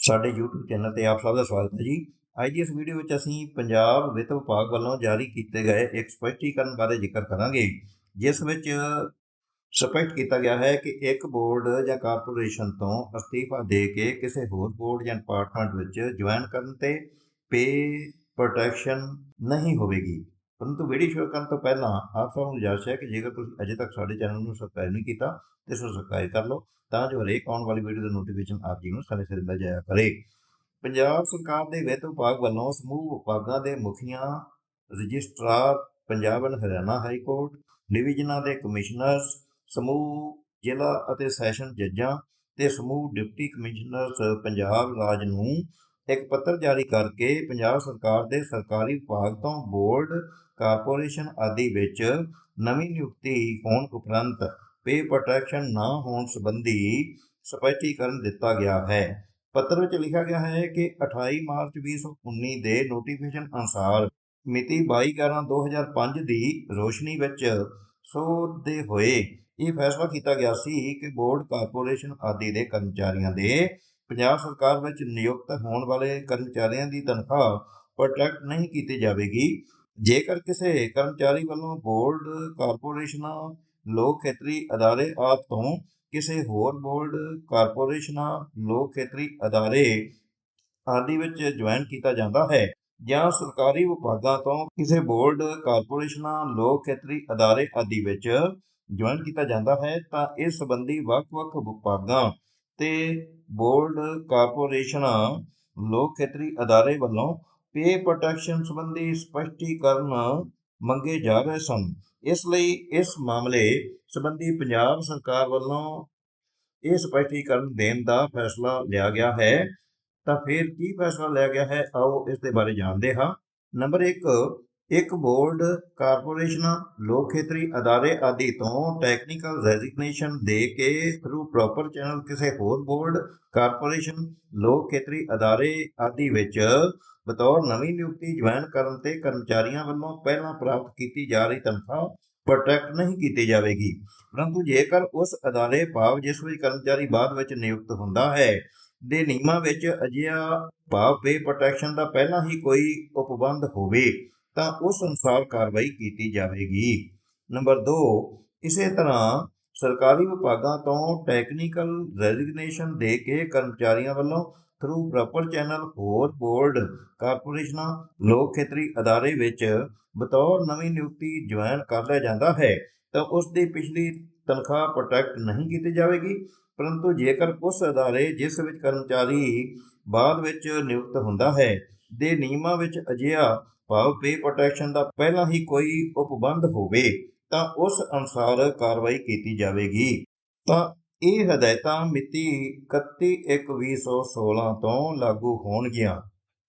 ਸਾਡੇ YouTube channel ਤੇ ਆਪ ਸਭ ਦਾ ਸਵਾਗਤ ਹੈ ਜੀ। ਅੱਜ ਦੀ ਇਸ ਵੀਡੀਓ ਵਿੱਚ ਅਸੀਂ ਪੰਜਾਬ ਵਿੱਤ ਵਿਭਾਗ ਵੱਲੋਂ ਜਾਰੀ ਕੀਤੇ ਗਏ ਇੱਕ ਸਪਸ਼ਟੀਕਰਨ ਬਾਰੇ ਜ਼ਿਕਰ ਕਰਾਂਗੇ, ਜਿਸ ਵਿੱਚ ਸਪਸ਼ਟ ਕੀਤਾ ਗਿਆ ਹੈ ਕਿ ਇੱਕ ਬੋਰਡ ਜਾਂ ਕਾਰਪੋਰੇਸ਼ਨ ਤੋਂ ਅਸਤੀਫਾ ਦੇ ਕੇ ਕਿਸੇ ਹੋਰ ਬੋਰਡ ਜਾਂ ਡਿਪਾਰਟਮੈਂਟ ਵਿੱਚ ਜੁਆਇਨ ਕਰਨ ਤੇ ਪੇ ਪ੍ਰੋਟੈਕਸ਼ਨ ਨਹੀਂ ਹੋਵੇਗੀ। ਪਰੰਤੂ ਵੀਡੀਓ ਸ਼ੁਰੂ ਕਰਨ ਤੋਂ ਪਹਿਲਾਂ ਆਪ ਸਭ ਨੂੰ ਗੁਜ਼ਾਰਿਸ਼ ਹੈ ਕਿ ਜੇਕਰ ਤੁਸੀਂ ਅਜੇ ਤੱਕ ਸਾਡੇ ਚੈਨਲ ਨੂੰ ਸਬਸਕ੍ਰਾਈਬ ਨਹੀਂ ਕੀਤਾ, ਤੇ ਇਸ ਨੂੰ ਸਬਸਕ੍ਰਾਈਬ ਕਰ ਲਓ, ਤਾਂ ਜੋ ਹਰੇਕ ਆਉਣ ਵਾਲੀ ਵੀਡੀਓ ਦਾ ਨੋਟੀਫਿਕੇਸ਼ਨ ਆਪ ਜੀ ਨੂੰ ਸਮੇਂ ਸਿਰ ਮਿਲ ਜਾਇਆ ਕਰੇ। ਪੰਜਾਬ ਸਰਕਾਰ ਦੇ ਵਿੱਤ ਵਿਭਾਗ ਵੱਲੋਂ ਸਮੂਹ ਵਿਭਾਗਾਂ ਦੇ ਮੁਖੀਆਂ, registrar Punjab and Haryana high court, ਡਿਵੀਜ਼ਨਾਂ ਦੇ ਕਮਿਸ਼ਨਰਸ, ਸਮੂਹ ਜ਼ਿਲ੍ਹਾ ਅਤੇ ਸੈਸ਼ਨ ਜੱਜਾਂ ਤੇ ਸਮੂਹ ਡਿਪਟੀ ਕਮਿਸ਼ਨਰਸ ਪੰਜਾਬ ਰਾਜ ਨੂੰ ਇੱਕ ਪੱਤਰ ਜਾਰੀ ਕਰਕੇ ਪੰਜਾਬ ਸਰਕਾਰ ਦੇ ਸਰਕਾਰੀ ਵਿਭਾਗ ਤੋਂ ਬੋਰਡ ਕਾਰਪੋਰੇਸ਼ਨ ਆਦਿ ਵਿੱਚ ਨਵੀਂ ਨਿਯੁਕਤੀ ਹੋਣ ਉਪਰੰਤ ਪੇ ਪ੍ਰੋਟੈਕਸ਼ਨ ਨਾ ਹੋਣ ਸੰਬੰਧੀ ਸਪਸ਼ਟੀਕਰਨ ਦਿੱਤਾ ਗਿਆ ਹੈ। ਪੱਤਰ ਵਿੱਚ ਲਿਖਿਆ ਗਿਆ ਹੈ ਕਿ 28 ਮਾਰਚ 2019 ਦੇ ਨੋਟੀਫਿਕੇਸ਼ਨ ਅਨੁਸਾਰ ਮਿਤੀ 22/11/2005 ਦੀ ਰੋਸ਼ਨੀ ਵਿੱਚ ਸੋਧਦੇ ਹੋਏ ਇਹ ਫੈਸਲਾ ਕੀਤਾ ਗਿਆ ਸੀ ਕਿ ਬੋਰਡ ਕਾਰਪੋਰੇਸ਼ਨ ਆਦਿ ਦੇ ਕਰਮਚਾਰੀਆਂ ਦੇ ਪੰਜਾਬ ਸਰਕਾਰ ਵਿੱਚ ਨਿਯੁਕਤ ਹੋਣ ਵਾਲੇ ਕਰਮਚਾਰੀਆਂ ਦੀ ਤਨਖਾਹ ਪ੍ਰੋਟੈਕਟ ਨਹੀਂ ਕੀਤੀ ਜਾਵੇਗੀ। ਜੇਕਰ ਕਿਸੇ ਕਰਮਚਾਰੀ ਵੱਲੋਂ ਬੋਰਡ ਕਾਰਪੋਰੇਸ਼ਨਾਂ, ਲੋਕ ਖੇਤਰੀ ਅਦਾਰੇ ਆਦਿ ਤੋਂ ਕਿਸੇ ਹੋਰ ਬੋਰਡ ਕਾਰਪੋਰੇਸ਼ਨਾਂ, ਲੋਕ ਖੇਤਰੀ ਅਦਾਰੇ ਆਦਿ ਵਿੱਚ ਜੁਆਇਨ ਕੀਤਾ ਜਾਂਦਾ ਹੈ ਜਾਂ ਸਰਕਾਰੀ ਵਿਭਾਗਾਂ ਤੋਂ ਕਿਸੇ ਬੋਰਡ ਕਾਰਪੋਰੇਸ਼ਨਾਂ, ਲੋਕ ਖੇਤਰੀ ਅਦਾਰੇ ਆਦਿ ਵਿੱਚ ਜੁਆਇਨ ਕੀਤਾ ਜਾਂਦਾ ਹੈ, ਤਾਂ ਇਸ ਸੰਬੰਧੀ ਵੱਖ-ਵੱਖ ਵਿਭਾਗਾਂ ਤੇ ਬੋਰਡ ਕਾਰਪੋਰੇਸ਼ਨਾਂ, ਲੋਕ ਖੇਤਰੀ ਅਦਾਰੇ ਵੱਲੋਂ ਪੇ ਪ੍ਰੋਟੈਕਸ਼ਨ ਸੰਬੰਧੀ ਸਪਸ਼ਟੀਕਰਨ ਮੰਗੇ ਜਾ ਰਹੇ ਸਨ। ਇਸ ਲਈ ਇਸ ਮਾਮਲੇ ਸੰਬੰਧੀ ਪੰਜਾਬ ਸਰਕਾਰ ਵੱਲੋਂ ਇਹ ਸਪਸ਼ਟੀਕਰਨ ਦੇਣ ਦਾ ਫੈਸਲਾ ਲਿਆ ਗਿਆ ਹੈ। ਤਾਂ ਫਿਰ ਕੀ ਫੈਸਲਾ ਲਿਆ ਗਿਆ ਹੈ? ਆਓ ਇਸ ਦੇ ਬਾਰੇ ਜਾਣਦੇ ਹਾਂ। ਨੰਬਰ 1 ਇੱਕ ਬੋਰਡ ਕਾਰਪੋਰੇਸ਼ਨਾਂ, ਲੋਕ ਖੇਤਰੀ ਅਦਾਰੇ ਆਦਿ ਤੋਂ ਟੈਕਨੀਕਲ ਰੈਜ਼ਿਗਨੇਸ਼ਨ ਦੇ ਕੇ ਥਰੂ ਪ੍ਰੋਪਰ ਚੈਨਲ ਕਿਸੇ ਹੋਰ ਬੋਰਡ, ਕਾਰਪੋਰੇਸ਼ਨ, ਲੋਕ ਖੇਤਰੀ ਅਦਾਰੇ ਆਦਿ ਵਿੱਚ ਬਤੌਰ ਨਵੀਂ ਨਿਯੁਕਤੀ ਜੁਆਇਨ ਕਰਨ ਤੇ ਕਰਮਚਾਰੀਆਂ ਵੱਲੋਂ ਪਹਿਲਾਂ ਪ੍ਰਾਪਤ ਕੀਤੀ ਜਾ ਰਹੀ ਤਨਖਾਹ ਪ੍ਰੋਟੈਕਟ ਨਹੀਂ ਕੀਤੀ ਜਾਵੇਗੀ। ਪਰੰਤੂ ਜੇਕਰ ਉਸ ਅਦਾਰੇ ਭਾਵ ਜਿਸ ਵਿੱਚ ਕਰਮਚਾਰੀ ਬਾਅਦ ਵਿੱਚ ਨਿਯੁਕਤ ਹੁੰਦਾ ਹੈ, ਦੇ ਨਿਯਮਾਂ ਵਿੱਚ ਅਜਿਹਾ ਭਾਵ ਪੇ ਪ੍ਰੋਟੈਕਸ਼ਨ ਦਾ ਪਹਿਲਾਂ ਹੀ ਕੋਈ ਉਪਬੰਧ ਹੋਵੇ। ਤਾਂ ਉਸ ਅਨੁਸਾਰ ਕਾਰਵਾਈ ਕੀਤੀ ਜਾਵੇਗੀ। ਨੰਬਰ 2 ਇਸੇ ਤਰ੍ਹਾਂ ਸਰਕਾਰੀ ਵਿਭਾਗਾਂ ਤੋਂ ਟੈਕਨੀਕਲ ਰੈਜ਼ਿਗਨੇਸ਼ਨ ਦੇ ਕੇ ਕਰਮਚਾਰੀਆਂ ਵੱਲੋਂ ਥਰੂ ਪ੍ਰੋਪਰ ਚੈਨਲ ਹੋਰ ਬੋਰਡ ਕਾਰਪੋਰੇਸ਼ਨਾਂ ਲੋਕ ਖੇਤਰੀ ਅਦਾਰੇ ਵਿੱਚ ਬਤੌਰ ਨਵੀਂ ਨਿਯੁਕਤੀ ਜੁਆਇਨ ਕਰ ਲਿਆ ਜਾਂਦਾ ਹੈ, ਤਾਂ ਉਸ ਦੀ ਪਿਛਲੀ ਤਨਖਾਹ ਪ੍ਰੋਟੈਕਟ ਨਹੀਂ ਕੀਤੀ ਜਾਵੇਗੀ, ਪਰੰਤੂ ਜੇਕਰ ਉਸ ਅਦਾਰੇ ਜਿਸ ਵਿੱਚ ਕਰਮਚਾਰੀ ਬਾਅਦ ਵਿੱਚ ਨਿਯੁਕਤ ਹੁੰਦਾ ਹੈ, ਦੇ ਨਿਯਮਾਂ ਵਿੱਚ ਅਜਿਹਾ ਭਾਵ ਪੇ ਪ੍ਰੋਟੈਕਸ਼ਨ ਦਾ ਪਹਿਲਾਂ ਹੀ ਕੋਈ ਉਪਬੰਧ ਹੋਵੇ, ਤਾਂ ਉਸ ਅਨੁਸਾਰ ਕਾਰਵਾਈ ਕੀਤੀ ਜਾਵੇਗੀ। ਤਾਂ ਇਹ ਹਦਾਇਤਾਂ ਮਿਤੀ 31/1/2016 ਤੋਂ ਲਾਗੂ ਹੋਣਗੀਆਂ।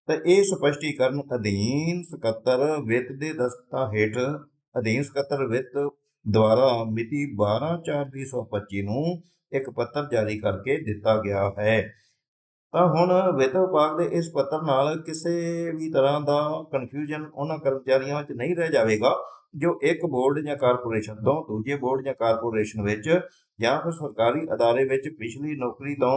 ਤਾਂ ਇਹ ਸਪਸ਼ਟੀਕਰਨ ਅਧੀਨ ਸਕੱਤਰ ਵਿੱਤ ਦੇ ਦਸਤਾ ਹੇਠ ਅਧੀਨ ਸਕੱਤਰ ਵਿੱਤ ਦੁਆਰਾ ਮਿਤੀ 12/4/2025 ਨੂੰ ਇੱਕ ਪੱਤਰ ਜਾਰੀ ਕਰਕੇ ਦਿੱਤਾ ਗਿਆ ਹੈ। ਤਾਂ ਹੁਣ ਵਿੱਤ ਵਿਭਾਗ ਦੇ ਇਸ ਪੱਤਰ ਨਾਲ ਕਿਸੇ ਵੀ ਤਰ੍ਹਾਂ ਦਾ ਕਨਫਿਊਜ਼ਨ ਉਹਨਾਂ ਕਰਮਚਾਰੀਆਂ ਵਿੱਚ ਨਹੀਂ ਰਹਿ ਜਾਵੇਗਾ, ਜੋ ਇੱਕ ਬੋਰਡ ਜਾਂ ਕਾਰਪੋਰੇਸ਼ਨ ਤੋਂ ਦੂਜੇ ਬੋਰਡ ਜਾਂ ਕਾਰਪੋਰੇਸ਼ਨ ਵਿੱਚ ਜਾਂ ਫਿਰ ਸਰਕਾਰੀ ਅਦਾਰੇ ਵਿੱਚ ਪਿਛਲੀ ਨੌਕਰੀ ਤੋਂ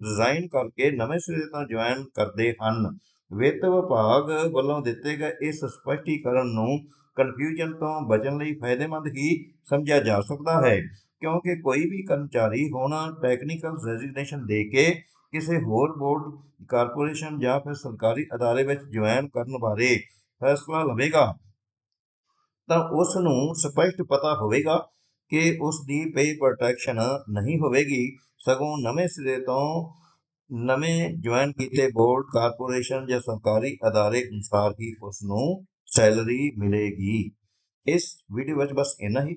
ਰਿਜ਼ਾਈਨ ਕਰਕੇ ਨਵੇਂ ਸਿਰੇ ਤੋਂ ਜੁਆਇਨ ਕਰਦੇ ਹਨ। ਵਿੱਤ ਵਿਭਾਗ ਵੱਲੋਂ ਦਿੱਤੇ ਗਏ ਇਸ ਸਪਸ਼ਟੀਕਰਨ ਨੂੰ ਕਨਫਿਊਜ਼ਨ ਤੋਂ ਬਚਣ ਲਈ ਫਾਇਦੇਮੰਦ ਹੀ ਸਮਝਿਆ ਜਾ ਸਕਦਾ ਹੈ, ਕਿਉਂਕਿ ਕੋਈ ਵੀ ਕਰਮਚਾਰੀ ਹੁਣ ਟੈਕਨੀਕਲ ਰੈਜ਼ਿਗਨੇਸ਼ਨ ਦੇ ਕੇ ਕਿਸੇ ਹੋਰ ਬੋਰਡ, ਕਾਰਪੋਰੇਸ਼ਨ ਜਾਂ ਫਿਰ ਸਰਕਾਰੀ ਅਦਾਰੇ ਵਿੱਚ ਜੁਆਇਨ ਕਰਨ ਬਾਰੇ ਫੈਸਲਾ ਲਵੇਗਾ, ਤਾਂ ਉਸ ਨੂੰ ਸਪਸ਼ਟ ਪਤਾ ਹੋਵੇਗਾ ਕਿ ਉਸ ਦੀ ਪੇ ਪ੍ਰੋਟੈਕਸ਼ਨ ਨਹੀਂ ਹੋਵੇਗੀ। ਸਗੋਂ ਨਵੇਂ ਸਿਰੇ ਤੋਂ ਨਵੇਂ ਜੁਆਇਨ ਕੀਤੇ ਬੋਰਡ, ਕਾਰਪੋਰੇਸ਼ਨ ਜਾਂ ਸਰਕਾਰੀ ਅਦਾਰੇ ਅਨੁਸਾਰ ਹੀ ਉਸ ਨੂੰ ਸੈਲਰੀ ਮਿਲੇਗੀ। ਇਸ ਵੀਡੀਓ ਵਿੱਚ ਬਸ ਇੰਨਾ ਹੀ।